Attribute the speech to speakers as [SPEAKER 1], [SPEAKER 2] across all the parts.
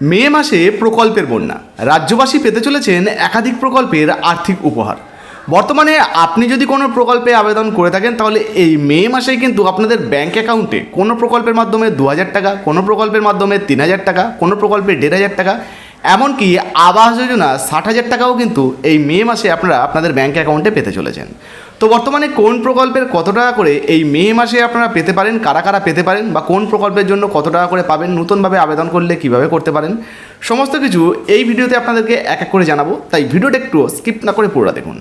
[SPEAKER 1] মে মাসে প্রকল্পের বন্যা। রাজ্যবাসী পেতে চলেছেন একাধিক প্রকল্পের আর্থিক উপহার। বর্তমানে আপনি যদি কোনো প্রকল্পে আবেদন করে থাকেন, তাহলে এই মে মাসেই কিন্তু আপনাদের ব্যাংক অ্যাকাউন্টে কোনো প্রকল্পের মাধ্যমে দু হাজার টাকা, কোনো প্রকল্পের মাধ্যমে তিন হাজার টাকা, কোনো প্রকল্পে দেড় হাজার টাকা, এমনকি আবাস যোজনা ষাট হাজার টাকাও কিন্তু এই মে মাসে আপনারা আপনাদের ব্যাঙ্ক অ্যাকাউন্টে পেতে চলেছেন। তো বর্তমানে কোন প্রকল্পের কত টাকা করে এই মে মাসে আপনারা পেতে পারেন? কারা কারা পেতে পারেন? বা কোন প্রকল্পের জন্য কত টাকা করে পাবেন? নতুনভাবে আবেদন করলে কীভাবে করতে পারেন? সমস্ত কিছু এই ভিডিওতে আপনাদেরকে এক এক করে জানাব। তাই ভিডিওটা একটু স্কিপ না করে পুরোটা দেখুন।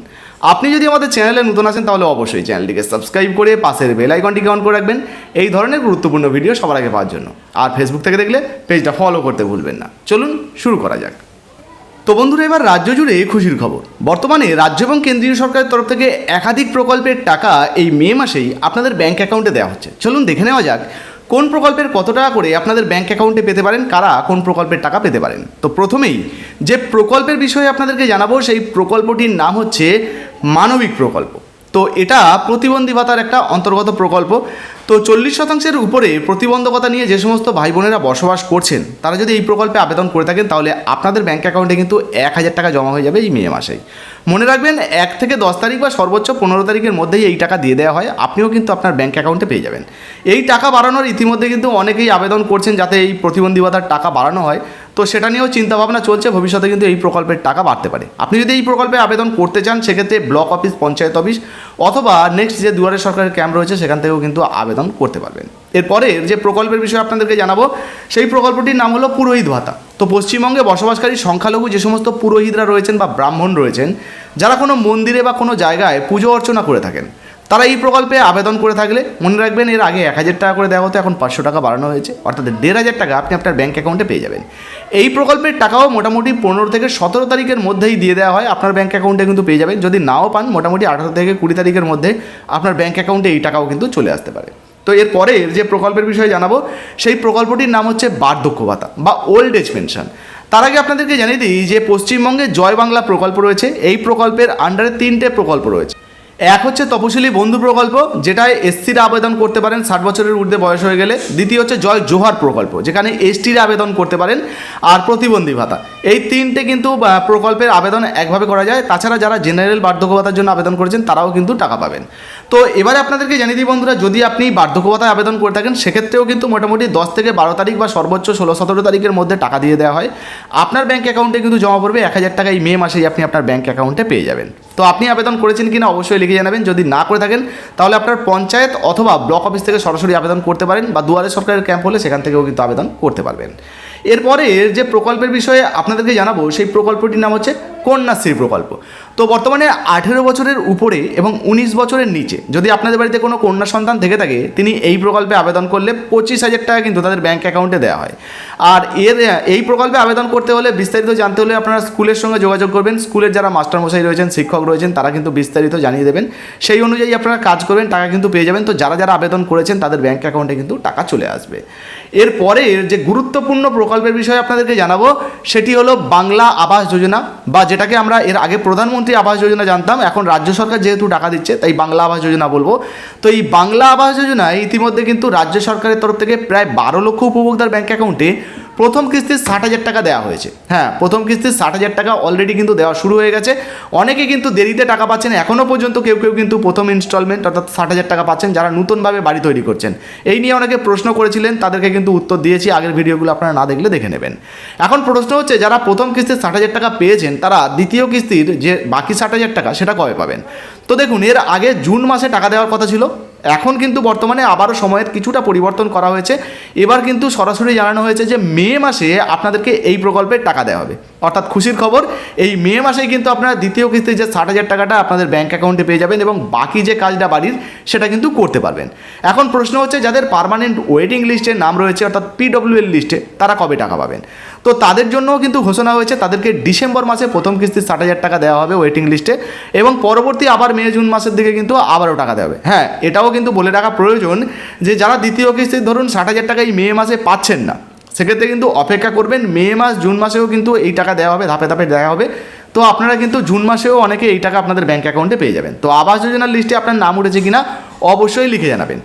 [SPEAKER 1] আপনি যদি আমাদের চ্যানেলে নতুন আসেন তাহলে অবশ্যই চ্যানেলটিকে সাবস্ক্রাইব করে পাশের বেল আইকনটিকে অন করে রাখবেন। এই ধরনের গুরুত্বপূর্ণ ভিডিও সবার আগে পাওয়ার জন্য। আর ফেসবুক থেকে দেখলে পেজটা ফলো করতে ভুলবেন না। চলুন শুরু করা যাক। তো বন্ধুরা, এবার রাজ্য জুড়ে খুশির খবর। বর্তমানে রাজ্য এবং কেন্দ্রীয় সরকারের তরফ থেকে একাধিক প্রকল্পের টাকা এই মে মাসেই আপনাদের ব্যাংক অ্যাকাউন্টে দেওয়া হচ্ছে। চলুন দেখে নেওয়া যাক, কোন প্রকল্পের কত টাকা করে আপনাদের ব্যাংক অ্যাকাউন্টে পেতে পারেন, কারা কোন প্রকল্পের টাকা পেতে পারেন। তো প্রথমেই, যে প্রকল্পের বিষয়ে আপনাদেরকে জানাব, সেই প্রকল্পটির নাম হচ্ছে মানবিক প্রকল্প। তো এটা প্রতিবন্ধী ভাতার একটা অন্তর্গত প্রকল্প। তো চল্লিশ শতাংশের উপরে প্রতিবন্ধকতা নিয়ে যে সমস্ত ভাই বোনেরা বসবাস করছেন, তারা যদি এই প্রকল্পে আবেদন করে থাকেন, তাহলে আপনাদের ব্যাঙ্ক অ্যাকাউন্টে কিন্তু এক হাজার টাকা জমা হয়ে যাবে এই মে মাসেই। মনে রাখবেন, এক থেকে দশ তারিখ বা সর্বোচ্চ পনেরো তারিখের মধ্যেই এই টাকা দিয়ে দেওয়া হয়, আপনিও কিন্তু আপনার ব্যাঙ্ক অ্যাকাউন্টে পেয়ে যাবেন। এই টাকা বাড়ানোর ইতিমধ্যে কিন্তু অনেকেই আবেদন করছেন যাতে এই প্রতিবন্ধকতার টাকা বাড়ানো হয়। তো সেটা নিয়েও চিন্তাভাবনা চলছে, ভবিষ্যতে কিন্তু এই প্রকল্পের টাকা বাড়তে পারে। আপনি যদি এই প্রকল্পে আবেদন করতে চান, সেক্ষেত্রে ব্লক অফিস, পঞ্চায়েত অফিস অথবা নেক্সট যে দুয়ারে সরকারের ক্যাম্প রয়েছে, সেখান থেকেও কিন্তু আবেদন করতে পারবেন। এরপরে যে প্রকল্পের বিষয়ে আপনাদেরকে জানাব, সেই প্রকল্পটির নাম হলো পুরোহিত ভাতা। তো পশ্চিমবঙ্গে বসবাসকারী সংখ্যালঘু যে সমস্ত পুরোহিতরা রয়েছেন বা ব্রাহ্মণ রয়েছেন, যারা কোনো মন্দিরে বা কোনো জায়গায় পুজো অর্চনা করে থাকেন তারা এই প্রকল্পে আবেদন করে থাকলে, মনে রাখবেন এর আগে এক হাজার টাকা করে দেওয়া হতো, এখন পাঁচশো টাকা বাড়ানো হয়েছে। অর্থাৎ দেড় হাজার টাকা আপনি আপনার ব্যাঙ্ক অ্যাকাউন্টে পেয়ে যাবেন। এই প্রকল্পের টাকাও মোটামুটি পনেরো থেকে সতেরো তারিখের মধ্যেই দিয়ে দেওয়া হয়, আপনার ব্যাঙ্ক অ্যাকাউন্টে কিন্তু পেয়ে যাবেন। যদি নাও পান, মোটামুটি আঠারো থেকে কুড়ি তারিখের মধ্যে আপনার ব্যাঙ্ক অ্যাকাউন্টে এই টাকাও কিন্তু চলে আসতে পারে। তো এরপরে যে প্রকল্পের বিষয়ে জানাব, সেই প্রকল্পটির নাম হচ্ছে বার্ধক্য ভাতা বা ওল্ড এজ পেনশন। তার আগে আপনাদেরকে জানিয়ে দিই যে পশ্চিমবঙ্গে জয় বাংলা প্রকল্প রয়েছে। এই প্রকল্পের আন্ডারে তিনটে প্রকল্প রয়েছে। এক হচ্ছে তপশিলি বন্ধু প্রকল্প, যেটায় এসসিরা আবেদন করতে পারেন, ষাট বছরের ঊর্ধ্বে বয়স হয়ে গেলে। দ্বিতীয় হচ্ছে জয় জোহার প্রকল্প, যেখানে এসটিরা আবেদন করতে পারেন আর প্রতিবন্ধী ভাতা। এই তিনটে কিন্তু প্রকল্পের আবেদন একভাবে করা যায়। তাছাড়া যারা জেনারেল বার্ধক্য ভাতার জন্য আবেদন করেছেন, তারাও কিন্তু টাকা পাবেন। তো এবারে আপনাদেরকে জানিয়ে দিই বন্ধুরা, যদি আপনি বার্ধক্য ভাতায় আবেদন করে থাকেন, সেক্ষেত্রেও কিন্তু মোটামুটি দশ থেকে বারো তারিখ বা সর্বোচ্চ ষোলো সতেরো তারিখের মধ্যে টাকা দিয়ে দেওয়া হয়। আপনার ব্যাঙ্ক অ্যাকাউন্টে কিন্তু জমা পড়বে এক হাজার টাকা এই মে মাসেই আপনি আপনার ব্যাঙ্ক অ্যাকাউন্টে পেয়ে যাবেন। তো আপনি আবেদন করেছেন কিনা অবশ্যই লিখে জানাবেন। যদি না করে থাকেন, তাহলে আপনার পঞ্চায়েত অথবা ব্লক অফিস থেকে সরাসরি আবেদন করতে পারেন বা দুয়ারে সরকারের ক্যাম্প হলে সেখান থেকেও কিন্তু আবেদন করতে পারবেন। এরপরে যে প্রকল্পের বিষয়ে আপনাদেরকে জানাব, সেই প্রকল্পটির নাম হচ্ছে কন্যাশ্রী প্রকল্প। তো বর্তমানে আঠেরো বছরের উপরে এবং উনিশ বছরের নিচে, যদি আপনাদের বাড়িতে কোনো কন্যা সন্তান থেকে থাকে, তিনি এই প্রকল্পে আবেদন করলে পঁচিশ হাজার টাকা কিন্তু তাদের ব্যাঙ্ক অ্যাকাউন্টে দেওয়া হয়। আর এর, এই প্রকল্পে আবেদন করতে হলে বিস্তারিত জানতে হলে আপনারা স্কুলের সঙ্গে যোগাযোগ করবেন। স্কুলের যারা মাস্টারমশাই রয়েছেন, শিক্ষক রয়েছেন, তারা কিন্তু বিস্তারিত জানিয়ে দেবেন। সেই অনুযায়ী আপনারা কাজ করবেন, টাকা কিন্তু পেয়ে যাবেন। তো যারা যারা আবেদন করেছেন, তাদের ব্যাঙ্ক অ্যাকাউন্টে কিন্তু টাকা চলে আসবে। এরপরে যে গুরুত্বপূর্ণ প্রকল্পের বিষয়ে আপনাদেরকে জানাব, সেটি হলো বাংলা আবাস যোজনা, বা যেটাকে আমরা এর আগে প্রধানমন্ত্রী আবাস যোজনা জানতাম, এখন রাজ্য সরকার যেহেতু টাকা দিচ্ছে, তাই বাংলা আবাস যোজনা বলব। তো এই বাংলা আবাস যোজনায় ইতিমধ্যে কিন্তু রাজ্য সরকারের তরফ থেকে প্রায় বারো লক্ষ উপভোক্তার ব্যাঙ্ক অ্যাকাউন্টে প্রথম কিস্তির ষাট হাজার টাকা দেওয়া হয়েছে। হ্যাঁ প্রথম কিস্তির ষাট হাজার টাকা অলরেডি কিন্তু দেওয়া শুরু হয়ে গেছে। অনেকে কিন্তু দেরিতে টাকা পাচ্ছেন এখনও পর্যন্ত কেউ কেউ কিন্তু প্রথম ইনস্টলমেন্ট অর্থাৎ ষাট হাজার টাকা পাচ্ছেন যারা নতুনভাবে বাড়ি তৈরি করছেন। এই নিয়ে অনেকে প্রশ্ন করেছিলেন, তাদেরকে কিন্তু উত্তর দিয়েছি, আগের ভিডিওগুলো আপনারা না দেখলে দেখে নেবেন। এখন প্রশ্ন হচ্ছে, যারা প্রথম কিস্তি ষাট হাজার টাকা পেয়েছেন, তারা দ্বিতীয় কিস্তির যে বাকি ষাট হাজার টাকা, সেটা কবে পাবেন? তো দেখুন, এর আগে জুন মাসে টাকা দেওয়ার কথা ছিল। এখন কিন্তু বর্তমানে আবারও সময়ের কিছুটা পরিবর্তন করা হয়েছে। এবার কিন্তু সরাসরি জানানো হয়েছে যে মে মাসে আপনাদেরকে এই প্রকল্পের টাকা দেওয়া হবে। অর্থাৎ খুশির খবর, এই মে মাসেই কিন্তু আপনারা দ্বিতীয় কিস্তির যে ষাট হাজার টাকাটা আপনাদের ব্যাঙ্ক অ্যাকাউন্টে পেয়ে যাবেন এবং বাকি যে কাজটা বাড়ির, সেটা কিন্তু করতে পারবেন। এখন প্রশ্ন হচ্ছে, যাদের পার্মানেন্ট ওয়েটিং লিস্টে নাম রয়েছে, অর্থাৎ পিডব্লিউএল লিস্টে তারা কবে টাকা পাবেন? তো তাদের জন্যও কিন্তু ঘোষণা হয়েছে, তাদেরকে ডিসেম্বর মাসে প্রথম কিস্তির ষাট হাজার টাকা দেওয়া হবে ওয়েটিং লিস্টে এবং পরবর্তী আবার মে জুন মাসের দিকে কিন্তু আবারও টাকা দেওয়া হবে। হ্যাঁ এটাও কিন্তু বলে রাখা প্রয়োজন যে যারা দ্বিতীয় কিস্তি ধরুন ষাট হাজার টাকা এই মে মাসে পাচ্ছেন না, সেক্ষেত্রে কিন্তু অপেক্ষা করবেন, মে মাস, জুন মাসেও কিন্তু এই টাকা দেওয়া হবে, ধাপে ধাপে দেওয়া হবে। তো আপনারা কিন্তু জুন মাসেও অনেকে এই টাকা আপনাদের ব্যাঙ্ক অ্যাকাউন্টে পেয়ে যাবেন। তো আবাস যোজনার লিস্টে আপনার নাম উঠেছে কিনা অবশ্যই লিখে জানাবেন।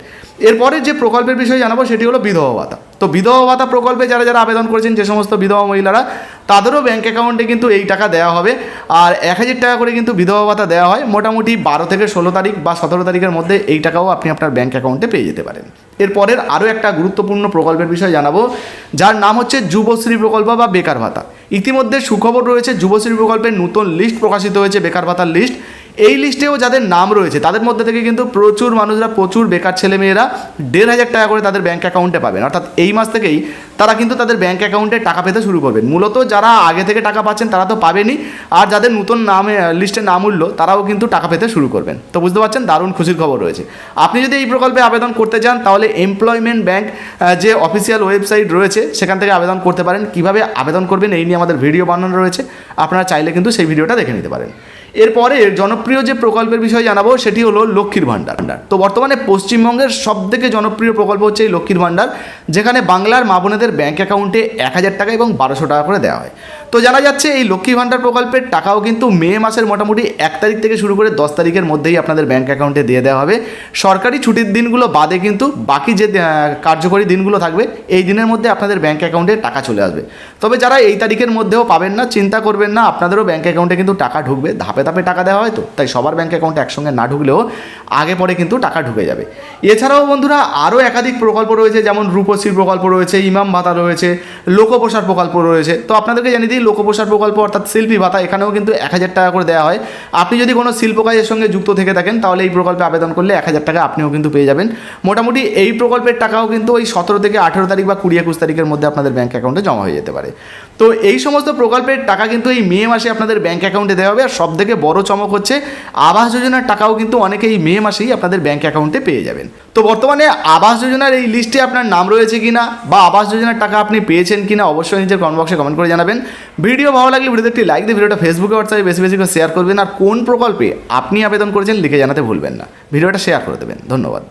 [SPEAKER 1] এরপরে যে প্রকল্পের বিষয়ে জানাব সেটি হলো বিধবা ভাতা। তো বিধবা ভাতা প্রকল্পে যারা যারা আবেদন করেছেন, যে সমস্ত বিধবা মহিলারা তাদেরও ব্যাঙ্ক অ্যাকাউন্টে কিন্তু এই টাকা দেওয়া হবে। আর এক হাজার টাকা করে কিন্তু বিধবা ভাতা দেওয়া হয়। মোটামুটি বারো থেকে ষোলো তারিখ বা সতেরো তারিখের মধ্যে এই টাকাও আপনি আপনার ব্যাঙ্ক অ্যাকাউন্টে পেয়ে যেতে পারেন। এরপরের আরও একটা গুরুত্বপূর্ণ প্রকল্পের বিষয়ে জানাব, যার নাম হচ্ছে যুবশ্রী প্রকল্প বা বেকার ভাতা। ইতিমধ্যে সুখবর রয়েছে, যুবশ্রী প্রকল্পের নতুন লিস্ট প্রকাশিত হয়েছে, বেকার ভাতার লিস্ট এই লিস্টেও যাদের নাম রয়েছে, তাদের মধ্যে থেকে কিন্তু প্রচুর মানুষরা, প্রচুর বেকার ছেলেমেয়েরা দেড় হাজার টাকা করে তাদের ব্যাঙ্ক অ্যাকাউন্টে পাবেন। অর্থাৎ এই মাস থেকেই তারা কিন্তু তাদের ব্যাঙ্ক অ্যাকাউন্টে টাকা পেতে শুরু করবেন। মূলত যারা আগে থেকে টাকা পাচ্ছেন, তারা তো পাবেনই। আর যাদের নতুন নামে লিস্টে নাম উঠল, তারাও কিন্তু টাকা পেতে শুরু করবেন। তো বুঝতে পারছেন? দারুণ খুশির খবর রয়েছে। আপনি যদি এই প্রকল্পে আবেদন করতে চান, তাহলে এমপ্লয়মেন্ট ব্যাংক যে অফিসিয়াল ওয়েবসাইট রয়েছে, সেখান থেকে আবেদন করতে পারেন। কীভাবে আবেদন করবেন, এই নিয়ে আমাদের ভিডিও বানানো রয়েছে। আপনারা চাইলে কিন্তু সেই ভিডিওটা দেখে নিতে পারেন। এরপরে জনপ্রিয় যে প্রকল্পের বিষয়ে জানাব, সেটি হলো লক্ষ্মীর ভাণ্ডার। তো বর্তমানে পশ্চিমবঙ্গের সব থেকে জনপ্রিয় প্রকল্প হচ্ছে এই লক্ষ্মীর ভাণ্ডার, যেখানে বাংলার মা বোনেদের ব্যাঙ্ক অ্যাকাউন্টে এক হাজার টাকা এবং বারোশো টাকা করে দেওয়া হয়। তো জানা যাচ্ছে এই লক্ষ্মী ভাণ্ডার প্রকল্পের টাকাও কিন্তু মে মাসের মোটামুটি এক তারিখ থেকে শুরু করে দশ তারিখের মধ্যেই আপনাদের ব্যাঙ্ক অ্যাকাউন্টে দিয়ে দেওয়া হবে। সরকারি ছুটির দিনগুলো বাদে কিন্তু বাকি যে কার্যকরী দিনগুলো থাকবে, এই দিনের মধ্যে আপনাদের ব্যাঙ্ক অ্যাকাউন্টে টাকা চলে আসবে। তবে যারা এই তারিখের মধ্যেও পাবেন না, চিন্তা করবেন না, আপনাদেরও ব্যাঙ্ক অ্যাকাউন্টে কিন্তু টাকা ঢুকবে। ধাপে ধাপে টাকা দেওয়া হয় তো, তাই সবার ব্যাঙ্ক অ্যাকাউন্টে একসঙ্গে না ঢুকলেও আগে পরে কিন্তু টাকা ঢুকে যাবে। এছাড়াও বন্ধুরা, আরও একাধিক প্রকল্প রয়েছে, যেমন রূপশ্রী প্রকল্প রয়েছে, ইমাম ভাতা রয়েছে লোকপ্রসার প্রকল্প রয়েছে। তো আপনাদেরকে জানিয়ে দিই লোকপ্রসার প্রকল্প অর্থাৎ শিল্পী ভাতা এখানেও কিন্তু এক হাজার টাকা করে দেওয়া হয়। আপনি যদি কোনো শিল্প কাজের সঙ্গে যুক্ত থেকে থাকেন, তাহলে এই প্রকল্পে আবেদন করলে এক হাজার টাকা আপনিও কিন্তু পেয়ে যাবেন। মোটামুটি এই প্রকল্পের টাকাও কিন্তু ওই সতেরো থেকে আঠেরো তারিখ বা কুড়ি একুশ তারিখের মধ্যে আপনাদের ব্যাঙ্ক অ্যাকাউন্টে জমা হয়ে যেতে পারে। তো এই সমস্ত প্রকল্পের টাকা কিন্তু এই মে মাসে আপনাদের ব্যাঙ্ক অ্যাকাউন্টে দেওয়া হবে। আর সব থেকে বড় চমক হচ্ছে, আবাস যোজনার টাকাও কিন্তু অনেকে এই মে মাসেই আপনাদের ব্যাঙ্ক অ্যাকাউন্টে পেয়ে যাবেন। তো বর্তমানে আবাস যোজনার এই লিস্টে আপনার নাম রয়েছে কি না বা আবাস যোজনার টাকা আপনি পেয়েছেন কি না অবশ্যই নিজের কমেন্ট বক্সে কমেন্ট করে জানাবেন। ভিডিও ভালো লাগলে ভিডিওতে একটি লাইক দিয়ে ভিডিওটা ফেসবুকে হোয়াটসঅ্যাপে বেশি বেশি করে শেয়ার করবেন। আর কোন প্রকল্পে আপনি আবেদন করেছেন লিখে জানাতে ভুলবেন না। ভিডিওটা শেয়ার করে দেবেন। ধন্যবাদ।